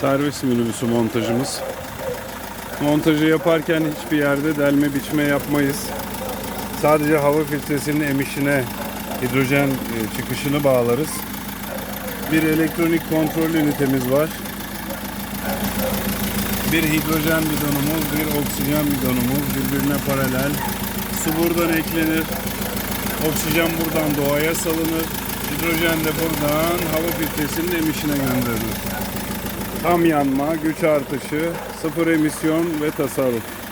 Servis minibüsü montajımız. Montajı yaparken hiçbir yerde delme biçme yapmayız. Sadece hava filtresinin emişine hidrojen e, çıkışını bağlarız. Bir elektronik kontrol ünitemiz var. Bir hidrojen bidonumuz, bir oksijen bidonumuz birbirine paralel. Su buradan eklenir. Oksijen buradan doğaya salınır. Hidrojen de buradan hava filtresinin emişine gönderilir. Tam yanma, güç artışı, sıfır emisyon ve tasarruf.